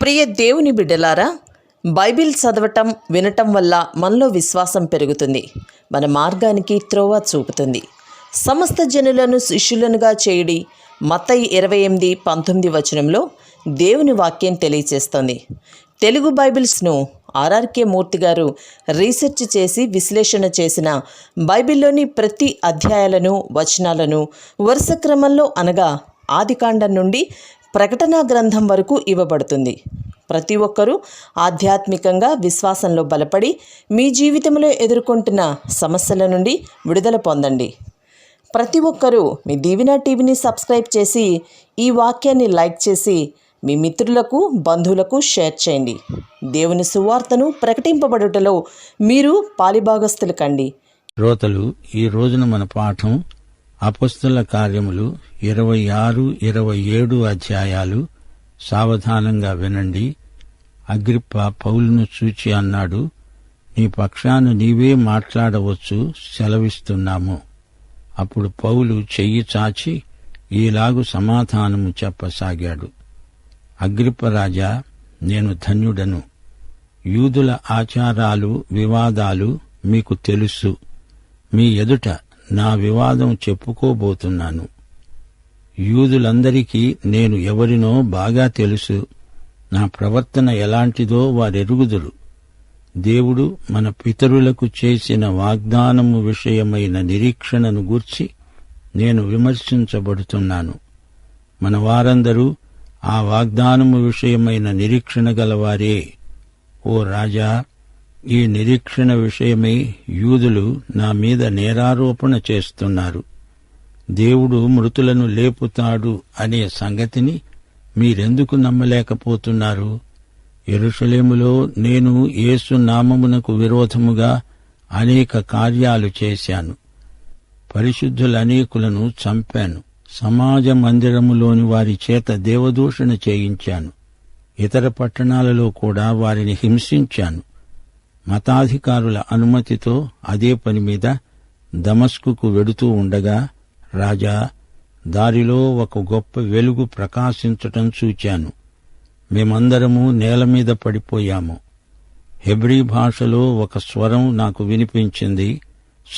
ప్రియ దేవుని బిడ్డలారా బైబిల్ చదవటం వినటం వల్ల మనలో విశ్వాసం పెరుగుతుంది. మన మార్గానికి త్రోవ చూపుతుంది. సమస్త జనులను శిష్యులనుగా చేయడి మత ఇరవై ఎనిమిది పంతొమ్మిది వచనంలో దేవుని వాక్యం తెలియచేస్తుంది. తెలుగు బైబిల్స్ను ఆర్ఆర్కే మూర్తి గారు రీసెర్చ్ చేసి విశ్లేషణ చేసిన బైబిల్లోని ప్రతి అధ్యాయాలను వచనాలను వరుస క్రమంలో అనగా ఆదికాండం నుండి ప్రకటనా గ్రంథం వరకు ఇవ్వబడుతుంది. ప్రతి ఒక్కరూ ఆధ్యాత్మికంగా విశ్వాసంలో బలపడి మీ జీవితంలో ఎదుర్కొంటున్న సమస్యల నుండి విడుదల పొందండి. ప్రతి ఒక్కరూ మీ దీవెన టీవీని సబ్స్క్రైబ్ చేసి ఈ వాక్యాన్ని లైక్ చేసి మీ మిత్రులకు బంధువులకు షేర్ చేయండి. దేవుని సువార్తను ప్రకటింపబడుటలో మీరు పాలిభాగస్తులు కండి. శ్రోతలు ఈ రోజున మన పాఠం అపస్తుల కార్యములు ఇరవై ఆరు ఇరవై ఏడు అధ్యాయాలు సావధానంగా వినండి. అగ్రిప్ప పౌలును చూచి అన్నాడు నీ పక్షాన నీవే మాట్లాడవచ్చు సెలవిస్తున్నాము. అప్పుడు పౌలు చెయ్యి చాచి ఈలాగు సమాధానము చెప్పసాగాడు. అగ్రిప్పరాజా నేను ధన్యుడను. యూదుల ఆచారాలు వివాదాలు మీకు తెలుసు. మీ ఎదుట నా వివాదం చెప్పుకోబోతున్నాను. యూదులందరికీ నేను ఎవరినో బాగా తెలుసు. నా ప్రవర్తన ఎలాంటిదో వారెరుగుదురు. దేవుడు మన పితరులకు చేసిన వాగ్దానము విషయమైన నిరీక్షణను గూర్చి నేను విమర్శించబడుతున్నాను. మన వారందరూ ఆ వాగ్దానము విషయమైన నిరీక్షణ గలవారే. ఓ రాజా ఈ నిరీక్షణ విషయమై యూదులు నా మీద నేరారోపణ చేస్తున్నారు. దేవుడు మృతులను లేపుతాడు అనే సంగతిని మీరెందుకు నమ్మలేకపోతున్నారు? ఎరుషలేములో నేను యేసు నామమునకు విరోధముగా అనేక కార్యాలు చేశాను. పరిశుద్ధులనేకులను చంపాను. సమాజ మందిరములోని వారి చేత దేవదూషణ చేయించాను. ఇతర పట్టణాలలో కూడా వారిని హింసించాను. మతాధికారుల అనుమతితో అదే పని మీద దమస్కుకు వెడుతూ ఉండగా రాజా దారిలో ఒక గొప్ప వెలుగు ప్రకాశించటం చూచాను. మేమందరము నేల మీద పడిపోయాము. హెబ్రీ భాషలో ఒక స్వరం నాకు వినిపించింది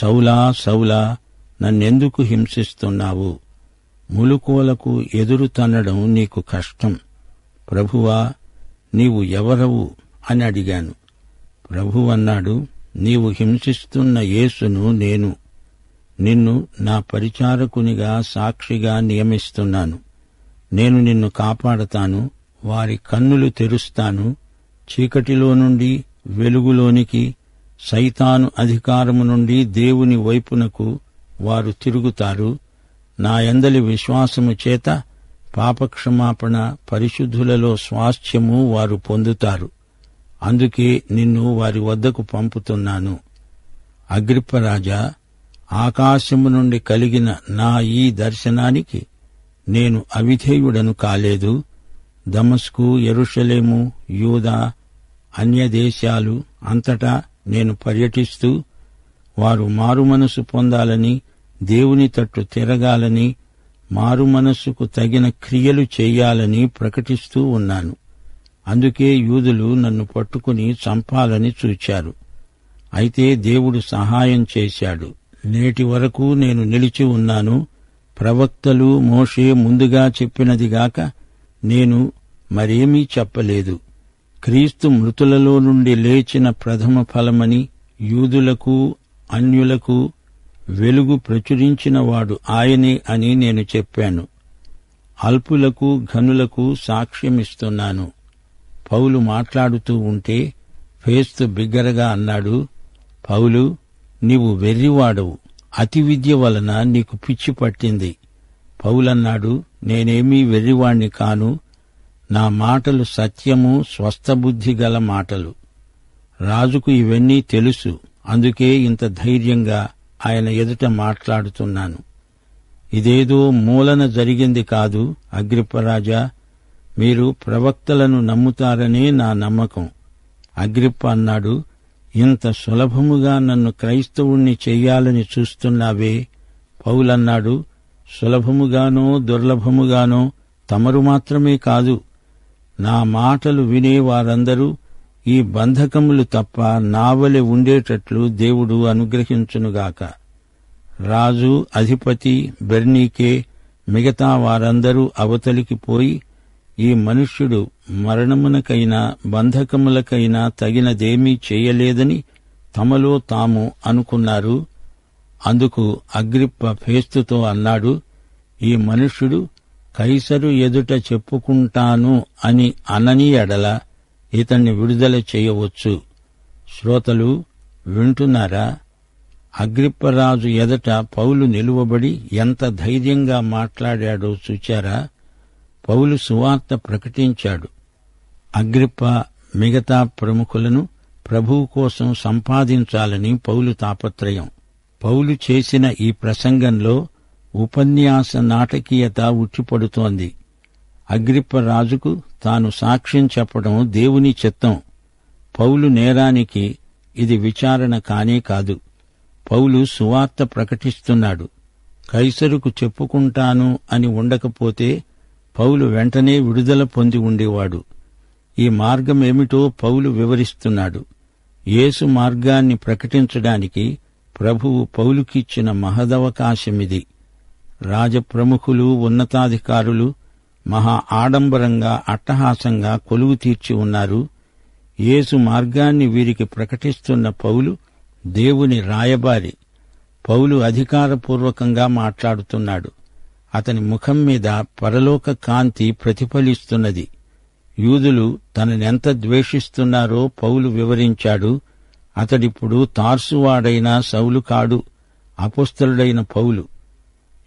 సౌలా సౌలా నన్నెందుకు హింసిస్తున్నావు? ములుకోలకు ఎదురు తన్నడం నీకు కష్టం. ప్రభువా నీవు ఎవరవు? అని అడిగాను. ప్రభు అన్నాడు నీవు హింసిస్తున్న యేసును నేను నిన్ను నా పరిచారకునిగా సాక్షిగా నియమిస్తున్నాను. నేను నిన్ను కాపాడతాను వారి కన్నులు తెరుస్తాను చీకటిలో నుండి వెలుగులోనికి సైతాను అధికారము నుండి దేవుని వైపునకు వారు తిరుగుతారు. నా ఎందలి విశ్వాసము చేత పాపక్షమాపణ పరిశుద్ధులలో స్వాస్థ్యము వారు పొందుతారు. అందుకే నిన్ను వారి వద్దకు పంపుతున్నాను. అగ్రిప్పరాజా ఆకాశము నుండి కలిగిన నా ఈ దర్శనానికి నేను అవిధేయుడను కాలేదు. దమస్కు ఎరుషలేము యూదా అన్య దేశాలు అంతటా నేను పర్యటిస్తూ వారు మారుమనసు పొందాలని దేవుని తట్టు తిరగాలని మారుమనస్సుకు తగిన క్రియలు చేయాలని ప్రకటిస్తూ ఉన్నాను. అందుకే యూదులు నన్ను పట్టుకుని చంపాలని చూచారు. అయితే దేవుడు సహాయం చేశాడు. నేటి వరకు నేను నిలిచి ఉన్నాను. ప్రవక్తలు మోషే ముందుగా చెప్పినదిగాక నేను మరేమీ చెప్పలేదు. క్రీస్తు మృతులలో నుండి లేచిన ప్రథమ ఫలమని యూదులకు అన్యులకు వెలుగు ప్రచురించినవాడు ఆయనే అని నేను చెప్పాను. అల్పులకు ఘనులకు సాక్ష్యమిస్తున్నాను. పౌలు మాట్లాడుతూ ఉంటే ఫేస్తు బిగ్గరగా అన్నాడు పౌలు నీవు వెర్రివాడవు. అతి విద్య వలన నీకు పిచ్చి పట్టింది. పౌలన్నాడు నేనేమీ వెర్రివాణ్ణి కాను. నా మాటలు సత్యము స్వస్థబుద్ధి గల మాటలు. రాజుకు ఇవన్నీ తెలుసు. అందుకే ఇంత ధైర్యంగా ఆయన ఎదుట మాట్లాడుతున్నాను. ఇదేదో మూలన జరిగింది కాదు అగ్రిప్పరాజా మీరు ప్రవక్తలను నమ్ముతారనే నా నమ్మకం. అగ్రిప్ప అన్నాడు ఇంత సులభముగా నన్ను క్రైస్తవుణ్ణి చెయ్యాలని చూస్తున్నావే? పౌలన్నాడు సులభముగానో దుర్లభముగానో తమరు మాత్రమే కాదు. నా మాటలు వినే వారందరూ ఈ బంధకములు తప్ప నావలె ఉండేటట్లు దేవుడు అనుగ్రహించునుగాక. రాజు అధిపతి బెర్నీకే మిగతా వారందరూ అవతలికి పోయి ఈ మనుష్యుడు మరణమునకైనా బంధకములకైనా తగినదేమీ చేయలేదని తమలో తాము అనుకున్నారు. అందుకు అగ్రిప్ప ఫేస్తుతో అన్నాడు ఈ మనుష్యుడు కైసరు ఎదుట చెప్పుకుంటాను అని అనని ఎడల ఇతన్ని విడుదల చేయవచ్చు. శ్రోతలు వింటున్నారా? అగ్రిప్పరాజు ఎదట పౌలు నిలువబడి ఎంత ధైర్యంగా మాట్లాడాడో చూచారా? పౌలు సువార్త ప్రకటించాడు. అగ్రిప్ప మిగతా ప్రముఖులను ప్రభువు కోసం సంపాదించాలని పౌలు తాపత్రయం. పౌలు చేసిన ఈ ప్రసంగంలో ఉపన్యాస నాటకీయత ఉట్టిపడుతోంది అగ్రిప్ప రాజుకు తాను సాక్ష్యం చెప్పడం దేవుని చిత్తం. పౌలు నేరానికి ఇది విచారణ కానే కాదు. పౌలు సువార్త ప్రకటిస్తున్నాడు. కైసరుకు చెప్పుకుంటాను అని ఉండకపోతే పౌలు వెంటనే విడుదల పొంది ఉండేవాడు. ఈ మార్గమేమిటో పౌలు వివరిస్తున్నాడు. యేసు మార్గాన్ని ప్రకటించడానికి ప్రభువు పౌలుకిచ్చిన మహదవకాశమిది. రాజప్రముఖులు ఉన్నతాధికారులు మహా ఆడంబరంగా అట్టహాసంగా కొలువు తీర్చి ఉన్నారు. యేసు మార్గాన్ని వీరికి ప్రకటిస్తున్న పౌలు దేవుని రాయబారి. పౌలు అధికారపూర్వకంగా మాట్లాడుతున్నాడు. అతని ముఖం మీద పరలోక కాంతి ప్రతిఫలిస్తున్నది. యూదులు తననెంత ద్వేషిస్తున్నారో పౌలు వివరించాడు. అతడిప్పుడు తార్సువాడైన సౌలు కాడు అపుస్తలుడైన పౌలు.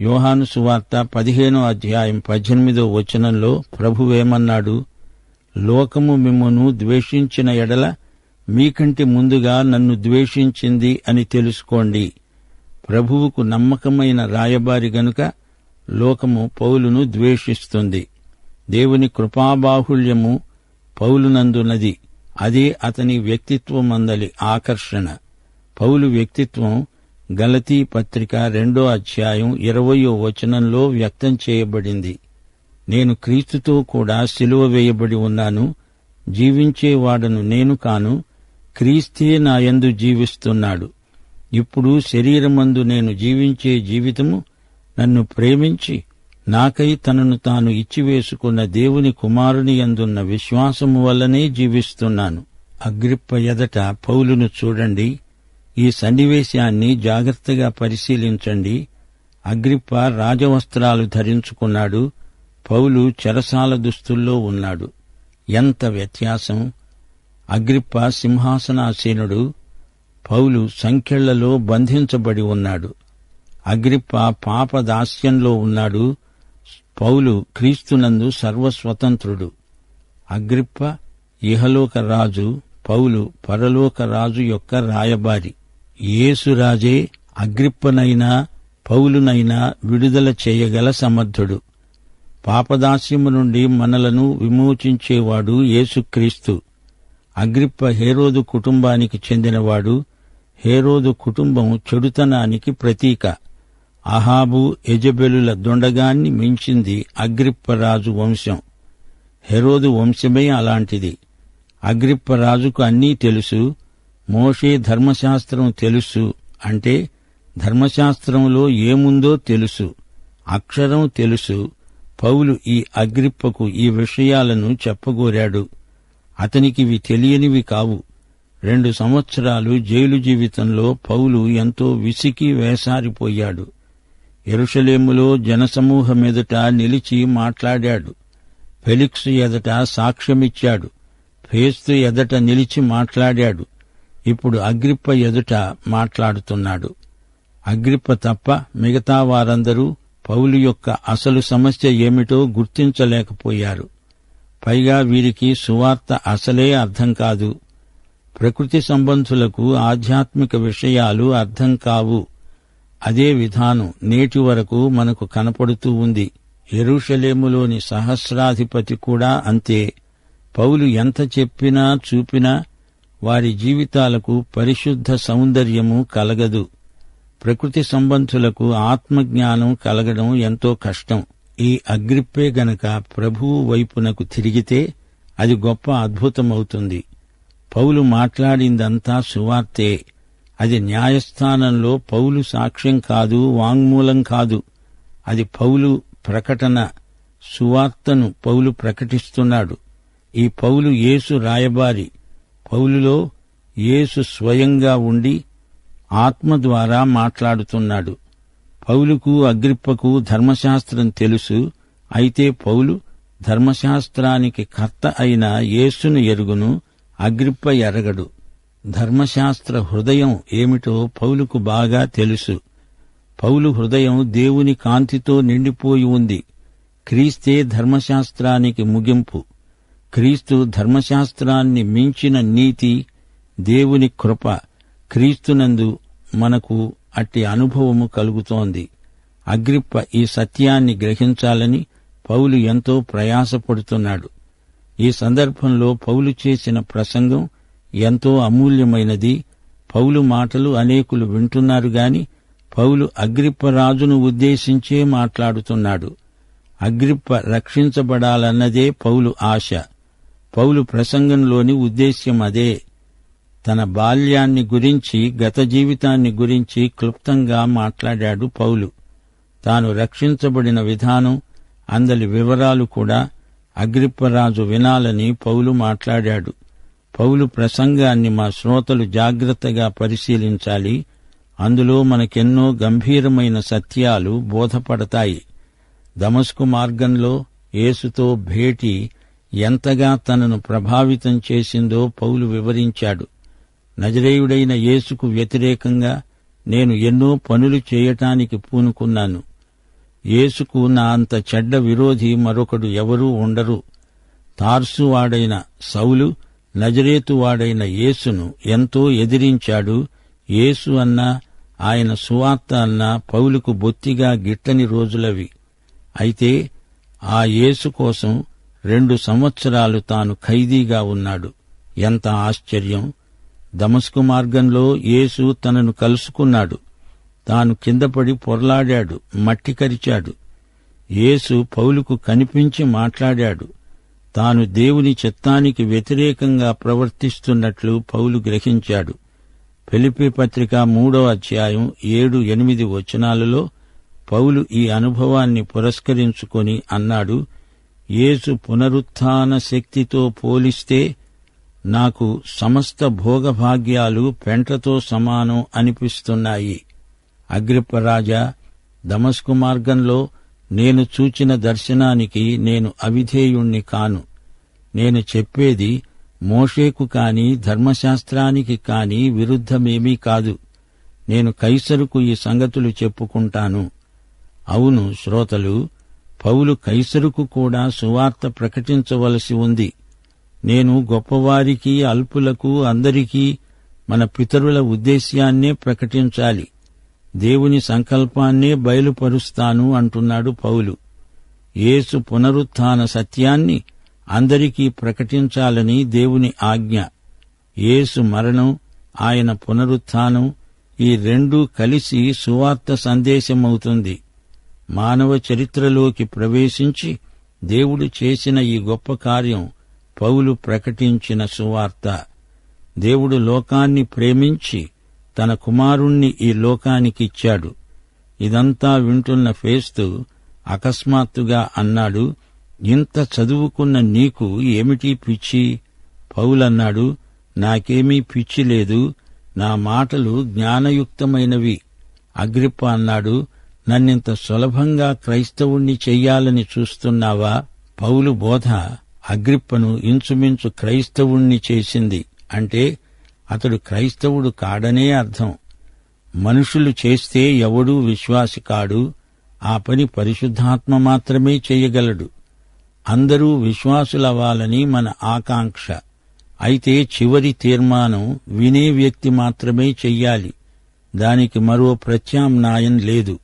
యోహాను సువార్త పదిహేనో అధ్యాయం పద్దెనిమిదో వచనంలో ప్రభువేమన్నాడు లోకము మిమ్మను ద్వేషించిన ఎడల మీకంటే ముందుగా నన్ను ద్వేషించింది అని తెలుసుకోండి. ప్రభువుకు నమ్మకమైన రాయబారి గనుక లోకము పౌలును ద్వేషిస్తుంది. దేవుని కృపాబాహుళ్యము పౌలునందున్నది. అదే అతని వ్యక్తిత్వమందలి ఆకర్షణ. పౌలు వ్యక్తిత్వం గలతీ పత్రిక రెండో అధ్యాయం ఇరవయో వచనంలో వ్యక్తం చేయబడింది. నేను క్రీస్తుతో కూడా సిలువ వేయబడి ఉన్నాను. జీవించేవాడను నేను కాను. క్రీస్తే నాయందు జీవిస్తున్నాడు. ఇప్పుడు శరీరమందు నేను జీవించే జీవితము నన్ను ప్రేమించి నాకై తనను తాను ఇచ్చివేసుకున్న దేవుని కుమారుని ఎందున్న విశ్వాసము వల్లనే జీవిస్తున్నాను. అగ్రిప్ప ఎదట పౌలును చూడండి. ఈ సన్నివేశాన్ని జాగ్రత్తగా పరిశీలించండి. అగ్రిప్ప రాజవస్త్రాలు ధరించుకున్నాడు. పౌలు చెరసాల దుస్తుల్లో ఉన్నాడు. ఎంత వ్యత్యాసం! అగ్రిప్ప సింహాసనాసీనుడు. పౌలు సంఖ్యళ్ళలో బంధించబడి ఉన్నాడు. అగ్రిప్ప పాపదాస్యంలో ఉన్నాడు పౌలు క్రీస్తునందు సర్వస్వతంత్రుడు. అగ్రిప్ప ఇహలోక రాజు పౌలు పరలోక రాజు యొక్క రాయబారి. యేసురాజే అగ్రిప్పనైనా పౌలునైనా విడుదల చేయగల సమర్థుడు. పాపదాస్యము నుండి మనలను విమోచించేవాడు యేసుక్రీస్తు. అగ్రిప్ప హేరోదు కుటుంబానికి చెందినవాడు. హేరోదు కుటుంబం చెడుతనానికి ప్రతీక. అహాబు ఎజబెలుల దొండగాన్ని మించింది అగ్రిప్పరాజు వంశం. హెరోదు వంశమే అలాంటిది. అగ్రిప్పరాజుకు అన్నీ తెలుసు మోషే ధర్మశాస్త్రం తెలుసు అంటే ధర్మశాస్త్రంలో ఏముందో తెలుసు అక్షరం తెలుసు. పౌలు ఈ అగ్రిప్పకు ఈ విషయాలను చెప్పగోరాడు. అతనికివి తెలియనివి కావు. రెండు సంవత్సరాలు జైలు జీవితంలో పౌలు ఎంతో విసికి వేసారిపోయాడు. ఎరుషలేములో జనసమూహమెదుట నిలిచి మాట్లాడాడు. ఫెలిక్స్ ఎదట సాక్ష్యమిచ్చాడు. ఫేస్తు ఎదట నిలిచి మాట్లాడాడు. ఇప్పుడు అగ్రిప్ప ఎదుట మాట్లాడుతున్నాడు. అగ్రిప్ప తప్ప మిగతా వారందరూ పౌలు యొక్క అసలు సమస్య ఏమిటో గుర్తించలేకపోయారు. పైగా వీరికి సువార్త అసలే అర్థం కాదు. ప్రకృతి సంబంధులకు ఆధ్యాత్మిక విషయాలు అర్థం కావు. అదే విధానం నేటి వరకు మనకు కనపడుతూ ఉంది. ఎరుషలేములోని సహస్రాధిపతి కూడా అంతే. పౌలు ఎంత చెప్పినా చూపినా వారి జీవితాలకు పరిశుద్ధ సౌందర్యము కలగదు. ప్రకృతి సంబంధులకు ఆత్మజ్ఞానం కలగడం ఎంతో కష్టం. ఈ అగ్రిప్పే గనక ప్రభువు వైపునకు తిరిగితే అది గొప్ప అద్భుతమవుతుంది. పౌలు మాట్లాడిందంతా సువార్తే. అది న్యాయస్థానంలో పౌలు సాక్ష్యం కాదు వాంగ్మూలం కాదు. అది పౌలు ప్రకటన సువార్తను పౌలు ప్రకటిస్తున్నాడు. ఈ పౌలు యేసు రాయబారి. పౌలులో యేసు స్వయంగా ఉండి ఆత్మ ద్వారా మాట్లాడుతున్నాడు. పౌలుకు అగ్రిప్పకు ధర్మశాస్త్రం తెలుసు. అయితే పౌలు ధర్మశాస్త్రానికి కర్త అయిన యేసును ఎరుగును అగ్రిప్ప ఎరగడు. ధర్మశాస్త్ర హృదయం ఏమిటో పౌలుకు బాగా తెలుసు. పౌలు హృదయం దేవుని కాంతితో నిండిపోయి ఉంది. క్రీస్తే ధర్మశాస్త్రానికి ముగింపు. క్రీస్తు ధర్మశాస్త్రాన్ని మించిన నీతి దేవుని కృప క్రీస్తునందు మనకు అట్టి అనుభవము కలుగుతోంది. అగ్రిప్ప ఈ సత్యాన్ని గ్రహించాలని పౌలు ఎంతో ప్రయాసపడుతున్నాడు. ఈ సందర్భంలో పౌలు చేసిన ప్రసంగం ఎంతో అమూల్యమైనది. పౌలు మాటలు అనేకులు వింటున్నారు గాని పౌలు అగ్రిప్ప రాజును ఉద్దేశించే మాట్లాడుతున్నాడు. అగ్రిప్ప రక్షించబడాలన్నదే పౌలు ఆశ. పౌలు ప్రసంగంలోని ఉద్దేశ్యం అదే. తన బాల్యాన్ని గురించి గత జీవితాన్ని గురించి క్లుప్తంగా మాట్లాడాడు పౌలు. తాను రక్షించబడిన విధానం అందలి వివరాలు కూడా అగ్రిప్పరాజు వినాలని పౌలు మాట్లాడాడు. పౌలు ప్రసంగాన్ని మా శ్రోతలు జాగ్రత్తగా పరిశీలించాలి. అందులో మనకెన్నో గంభీరమైన సత్యాలు బోధపడతాయి. దమస్కు మార్గంలో యేసుతో భేటీ ఎంతగా తనను ప్రభావితం చేసిందో పౌలు వివరించాడు. నజరేయుడైన యేసుకు వ్యతిరేకంగా నేను ఎన్నో పనులు చేయటానికి పూనుకున్నాను. యేసుకు నా అంత చెడ్డ విరోధి మరొకడు ఎవరూ ఉండరు. తార్సువాడైన సౌలు నజరేతువాడైన యేసును ఎంతో ఎదిరించాడు. యేసు అన్నా ఆయన సువార్త అన్నా పౌలుకు బొత్తిగా గిట్టని రోజులవి. అయితే ఆ యేసు కోసం రెండు సంవత్సరాలు తాను ఖైదీగా ఉన్నాడు. ఎంత ఆశ్చర్యం! దమస్కు మార్గంలో యేసు తనను కలుసుకున్నాడు. తాను కిందపడి పొరలాడాడు మట్టి కరిచాడు. యేసు పౌలుకు కనిపించి మాట్లాడాడు. తాను దేవుని చిత్తానికి వ్యతిరేకంగా ప్రవర్తిస్తున్నట్లు పౌలు గ్రహించాడు. ఫిలిపి పత్రిక మూడో అధ్యాయం ఏడు ఎనిమిది వచనాలలో పౌలు ఈ అనుభవాన్ని పురస్కరించుకొని అన్నాడు యేసు పునరుత్థాన శక్తితో పోలిస్తే నాకు సమస్త భోగభాగ్యాలు పెంటతో సమానం అనిపిస్తున్నాయి. అగ్రిప్పరాజా దమస్కు మార్గంలో నేను చూచిన దర్శనానికి నేను అవిధేయుణ్ణి కాను. నేను చెప్పేది మోషేకు కాని ధర్మశాస్త్రానికి కాని విరుద్ధమేమీ కాదు. నేను కైసరుకు ఈ సంగతులు చెప్పుకుంటాను. అవును శ్రోతలు పౌలు కైసరుకు కూడా సువార్త ప్రకటించవలసి ఉంది. నేను గొప్పవారికి అల్పులకు అందరికీ మన పితరుల ఉద్దేశ్యాన్నే ప్రకటించాలి. దేవుని సంకల్పాన్నే బయలుపరుస్తాను అంటున్నాడు పౌలు. యేసు పునరుత్థాన సత్యాన్ని అందరికీ ప్రకటించాలని దేవుని ఆజ్ఞ. యేసు మరణం ఆయన పునరుత్థానం ఈ రెండూ కలిసి సువార్త సందేశమవుతుంది. మానవ చరిత్రలోకి ప్రవేశించి దేవుడు చేసిన ఈ గొప్ప కార్యం పౌలు ప్రకటించిన సువార్త. దేవుడు లోకాన్ని ప్రేమించి తన కుమారుణ్ణి ఈ లోకానికిచ్చాడు. ఇదంతా వింటున్న ఫేస్తు అకస్మాత్తుగా అన్నాడు ఇంత చదువుకున్న నీకు ఏమిటి పిచ్చి? పౌలన్నాడు నాకేమీ పిచ్చి లేదు నా మాటలు జ్ఞానయుక్తమైనవి. అగ్రిప్ప అన్నాడు నన్నింత సులభంగా క్రైస్తవుణ్ణి చెయ్యాలని చూస్తున్నావా? పౌలు బోధ అగ్రిప్పను ఇంచుమించు క్రైస్తవుణ్ణి చేసింది. అంటే అతడు క్రైస్తవుడు కాడనే అర్థం. మనుషులు చేస్తే ఎవడూ విశ్వాసి కాడు ఆ పని పరిశుద్ధాత్మ మాత్రమే చేయగలడు. అందరూ విశ్వాసులవ్వాలని మన ఆకాంక్ష. అయితే చివరి తీర్మానం వినే వ్యక్తి మాత్రమే చెయ్యాలి. దానికి మరో ప్రత్యామ్నాయం లేదు.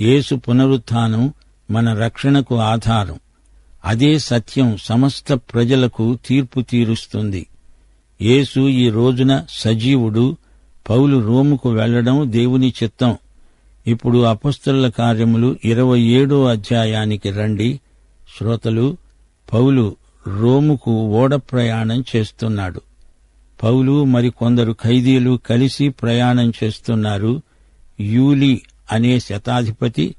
యేసు పునరుత్థానం మన రక్షణకు ఆధారం. అదే సత్యం సమస్త ప్రజలకు తీర్పు తీరుస్తుంది. యేసు ఈ రోజున సజీవుడు. పౌలు రోముకు వెళ్ళడం దేవుని చిత్తం. ఇప్పుడు అపస్తుల కార్యములు ఇరవై ఏడో అధ్యాయానికి రండి. శ్రోతలు పౌలు రోముకు ఓడ ప్రయాణం చేస్తున్నాడు. పౌలు మరికొందరు ఖైదీలు కలిసి ప్రయాణం చేస్తున్నారు. యూలి అనే శతాధిపతి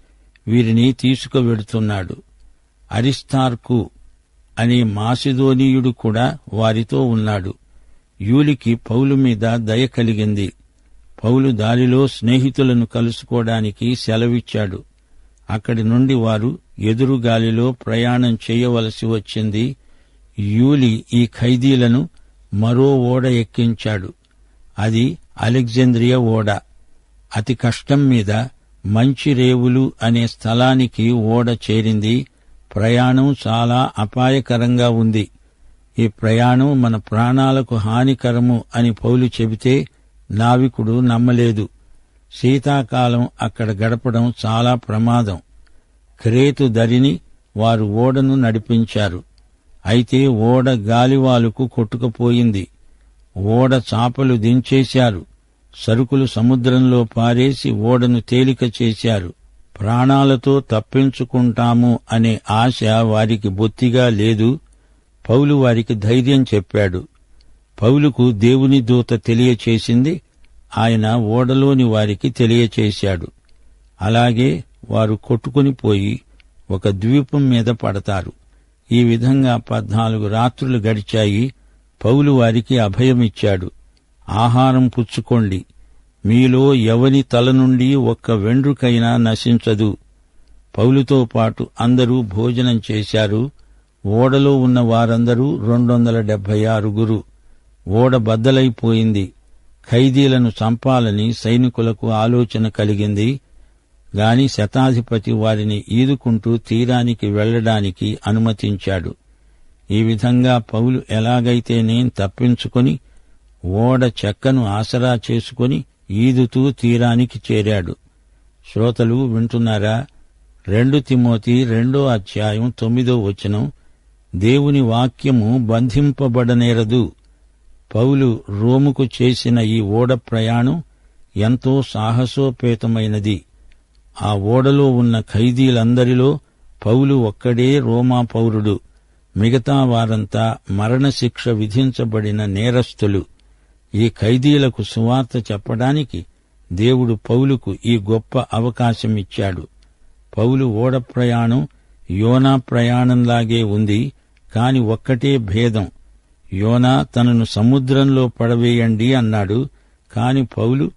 వీరిని తీసుకువెడుతున్నాడు. అరిస్తార్కు అనే మాసిదోనీయుడు కూడా వారితో ఉన్నాడు. యూలికి పౌలు మీద దయ కలిగింది. పౌలు దారిలో స్నేహితులను కలుసుకోవడానికి సెలవిచ్చాడు. అక్కడి నుండి వారు ఎదురుగాలిలో ప్రయాణం చేయవలసి వచ్చింది. యూలి ఈ ఖైదీలను మరో ఓడ ఎక్కించాడు. అది అలెగ్జాంద్రియ ఓడ. అతి కష్టం మీద మంచి రేవులు అనే స్థలానికి ఓడ చేరింది. ప్రయాణం చాలా అపాయకరంగా ఉంది. ఈ ప్రయాణం మన ప్రాణాలకు హానికరము అని పౌలు చెబితే నావికుడు నమ్మలేదు. శీతాకాలం అక్కడ గడపడం చాలా ప్రమాదం. క్రేతు దరిని వారు ఓడను నడిపించారు. అయితే ఓడ గాలివాలుకు కొట్టుకుపోయింది. ఓడ చాపలు దించేశారు. సరుకులు సముద్రంలో పారేసి ఓడను తేలిక చేశారు. ప్రాణాలతో తప్పించుకుంటాము అనే ఆశ వారికి బొత్తిగా లేదు. పౌలు వారికి ధైర్యం చెప్పాడు. పౌలుకు దేవుని దూత తెలియచేసింది ఆయన ఓడలోని వారికి తెలియచేశాడు. అలాగే వారు కొట్టుకుని పోయి ఒక ద్వీపం మీద పడతారు. ఈ విధంగా పద్నాలుగు రాత్రులు గడిచాయి. పౌలు వారికి అభయమిచ్చాడు. ఆహారం పుచ్చుకోండి. మీలో ఎవని తల నుండి ఒక్క వెండ్రుకైనా నశించదు. పౌలుతో పాటు అందరూ భోజనం చేశారు. ఓడలో ఉన్న వారందరూ రెండొందల డెబ్బై ఆరుగురు ఓడ బద్దలైపోయింది. ఖైదీలను చంపాలని సైనికులకు ఆలోచన కలిగింది. గాని శతాధిపతి వారిని ఈదుకుంటూ తీరానికి వెళ్ళడానికి అనుమతించాడు. ఈ విధంగా పౌలు ఎలాగైతేనే తప్పించుకొని ఓడ చెక్కను ఆసరా చేసుకొని ఈదుతూ తీరానికి చేరాడు. శ్రోతలు వింటున్నారా? రెండు తిమోతి రెండో అధ్యాయం తొమ్మిదో వచనం. దేవుని వాక్యము బంధింపబడనేరదు. పౌలు రోముకు చేసిన ఈ ఓడ ప్రయాణం ఎంతో సాహసోపేతమైనది. ఆ ఓడలో ఉన్న ఖైదీలందరిలో పౌలు ఒక్కడే రోమా పౌరుడు. మిగతా వారంతా మరణశిక్ష విధించబడిన నేరస్తులు. ఈ ఖైదీలకు సువార్త చెప్పడానికి దేవుడు పౌలుకు ఈ గొప్ప అవకాశమిచ్చాడు. పౌలు ఓడ ప్రయాణం యోనా ప్రయాణంలాగే ఉంది. కాని ఒక్కటే భేదం. యోనా తనను సముద్రంలో పడవేయండి అన్నాడు. కాని పౌలు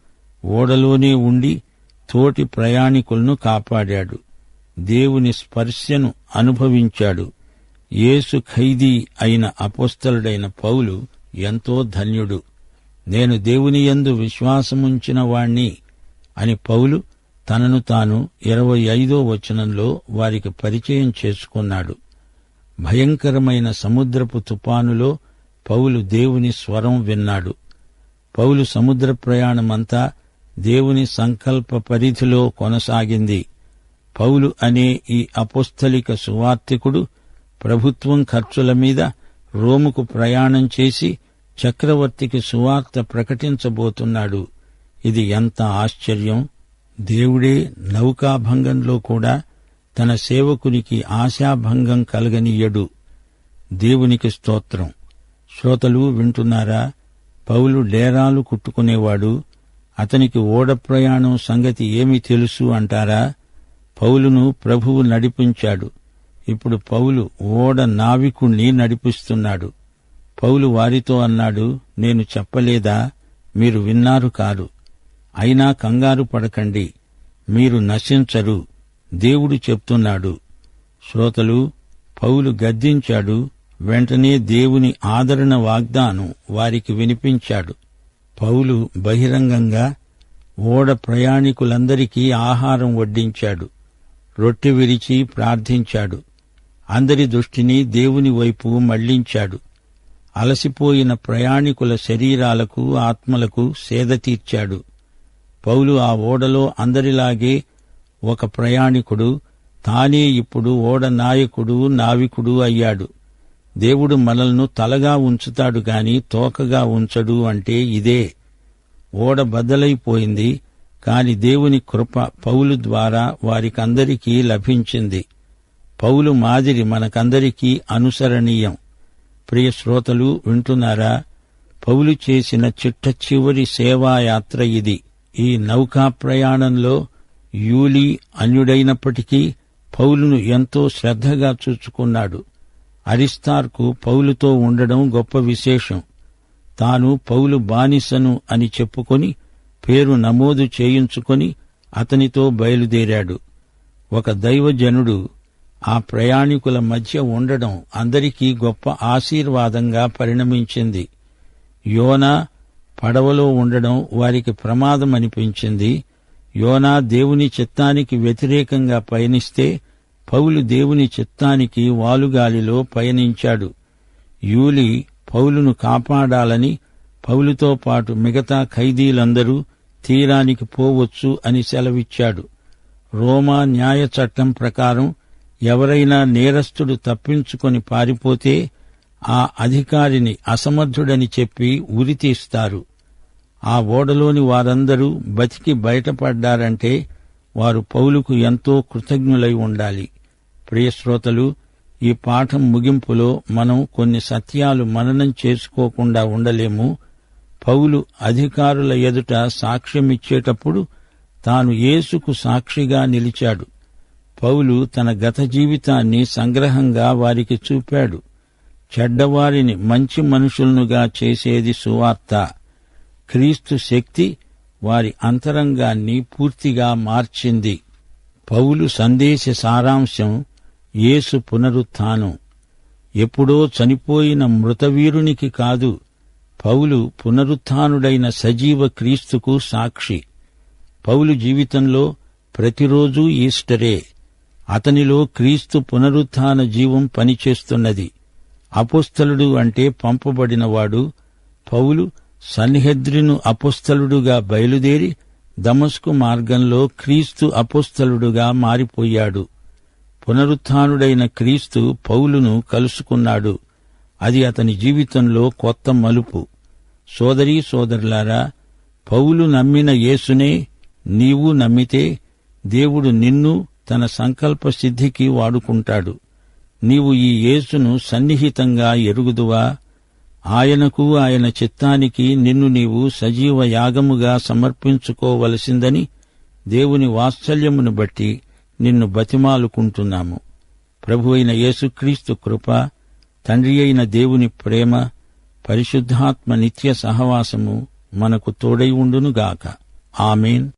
ఓడలోనే ఉండి తోటి ప్రయాణికులను కాపాడాడు. దేవుని స్పర్శను అనుభవించాడు. యేసు ఖైదీ అయిన అపోస్తలుడైన పౌలు ఎంతో ధన్యుడు. నేను దేవుని యందు విశ్వాసముంచిన వాణ్ణి అని పౌలు తనను తాను ఇరవై ఐదో వచనంలో వారికి పరిచయం చేసుకున్నాడు. భయంకరమైన సముద్రపు తుపానులో పౌలు దేవుని స్వరం విన్నాడు. పౌలు సముద్ర ప్రయాణమంతా దేవుని సంకల్ప పరిధిలో కొనసాగింది. పౌలు అనే ఈ అపోస్థలిక సువార్థికుడు ప్రభుత్వం ఖర్చుల మీద రోముకు ప్రయాణం చేసి చక్రవర్తికి సువార్త ప్రకటించబోతున్నాడు. ఇది ఎంత ఆశ్చర్యం! దేవుడే నౌకాభంగంలో కూడా తన సేవకునికి ఆశాభంగం కలగనీయడు. దేవునికి స్తోత్రం. శ్రోతలు వింటున్నారా? పౌలు డేరాలు కుట్టుకునేవాడు. అతనికి ఓడ ప్రయాణం సంగతి ఏమి తెలుసు అంటారా? పౌలును ప్రభువు నడిపించాడు. ఇప్పుడు పౌలు ఓడ నావికుణ్ణి నడిపిస్తున్నాడు. పౌలు వారితో అన్నాడు నేను చెప్పలేదా? మీరు విన్నారు కారు అయినా కంగారు పడకండి. మీరు నశించరు. దేవుడు చెప్తున్నాడు. శ్రోతలు పౌలు గద్దించాడు వెంటనే దేవుని ఆదరణ వాగ్దానం వారికి వినిపించాడు. పౌలు బహిరంగంగా ఓడ ప్రయాణికులందరికీ ఆహారం వడ్డించాడు. రొట్టె విరిచి ప్రార్థించాడు. అందరి దృష్టిని దేవుని వైపు మళ్ళించాడు. అలసిపోయిన ప్రయాణికుల శరీరాలకు ఆత్మలకు సేద తీర్చాడు. పౌలు ఆ ఓడలో అందరిలాగే ఒక ప్రయాణికుడు తానే ఇప్పుడు ఓడ నాయకుడు నావికుడు అయ్యాడు. దేవుడు మనల్ని తలగా ఉంచుతాడు గాని తోకగా ఉంచడు అంటే ఇదే. ఓడ బద్దలైపోయింది కాని దేవుని కృప పౌలు ద్వారా వారికందరికీ లభించింది. పౌలు మాదిరి మనకందరికీ అనుసరణీయం. ప్రియ శ్రోతలు వింటున్నారా? పౌలు చేసిన చిట్ట చివరి సేవాయాత్ర ఇది. ఈ నౌకా ప్రయాణంలో యూలి అన్యుడైనప్పటికీ పౌలును ఎంతో శ్రద్ధగా చూచుకున్నాడు. అరిస్తార్కు పౌలుతో ఉండడం గొప్ప విశేషం. తాను పౌలు బానిసను అని చెప్పుకొని పేరు నమోదు చేయించుకొని అతనితో బయలుదేరాడు. ఒక దైవజనుడు ఆ ప్రయాణికుల మధ్య ఉండడం అందరికీ గొప్ప ఆశీర్వాదంగా పరిణమించింది. యోనా పడవలో ఉండడం వారికి ప్రమాదం అనిపించింది యోనా దేవుని చిత్తానికి వ్యతిరేకంగా పయనిస్తే పౌలు దేవుని చిత్తానికి వాలుగాలిలో పయనించాడు. యూలి పౌలును కాపాడాలని పౌలుతో పాటు మిగతా ఖైదీలందరూ తీరానికి పోవచ్చు అని సెలవిచ్చాడు. రోమా న్యాయ చట్టం ప్రకారం ఎవరైనా నేరస్తుడు తప్పించుకొని పారిపోతే ఆ అధికారిని అసమర్థుడని చెప్పి ఉరితీస్తారు ఆ ఓడలోని వారందరూ బతికి బయటపడ్డారంటే వారు పౌలుకు ఎంతో కృతజ్ఞులై ఉండాలి. ప్రియశ్రోతలు ఈ పాఠం ముగింపులో మనం కొన్ని సత్యాలు మననం చేసుకోకుండా ఉండలేము. పౌలు అధికారుల ఎదుట సాక్ష్యమిచ్చేటప్పుడు తాను యేసుకు సాక్షిగా నిలిచాడు. పౌలు తన గత జీవితాన్ని సంగ్రహంగా వారికి చూపాడు. చెడ్డవారిని మంచి మనుషులనుగా చేసేది సువార్త. క్రీస్తు శక్తి వారి అంతరంగాన్ని పూర్తిగా మార్చింది. పౌలు సందేశ సారాంశం యేసు పునరుత్థానం. ఎప్పుడో చనిపోయిన మృతవీరునికి కాదు పౌలు పునరుత్థానుడైన సజీవ క్రీస్తుకు సాక్షి. పౌలు జీవితంలో ప్రతిరోజూ ఈస్టరే. అతనిలో క్రీస్తు పునరుత్థాన జీవం పనిచేస్తున్నది. అపోస్తలుడు అంటే పంపబడినవాడు పౌలు సన్హెద్రిను అపుస్తలుడుగా బయలుదేరి దమస్కు మార్గంలో క్రీస్తు అపుస్తలుడుగా మారిపోయాడు. పునరుత్డైన క్రీస్తు పౌలును కలుసుకున్నాడు. అది అతని జీవితంలో కొత్త మలుపు. సోదరీ సోదరులారా పౌలు నమ్మిన యేసునే నీవు నమ్మితే దేవుడు నిన్ను తన సంకల్ప సిద్ధికి వాడుకుంటాడు. నీవు ఈ యేసును సన్నిహితంగా ఎరుగుదువా? ఆయనకు ఆయన చిత్తానికి నిన్ను నీవు సజీవ యాగముగా సమర్పించుకోవలసిందని దేవుని వాత్సల్యమును బట్టి నిన్ను బతిమాలుకుంటున్నాము. ప్రభు అయిన యేసుక్రీస్తు కృప తండ్రి అయిన దేవుని ప్రేమ పరిశుద్ధాత్మ నిత్య సహవాసము మనకు తోడై ఉండునుగాక. ఆమెన్.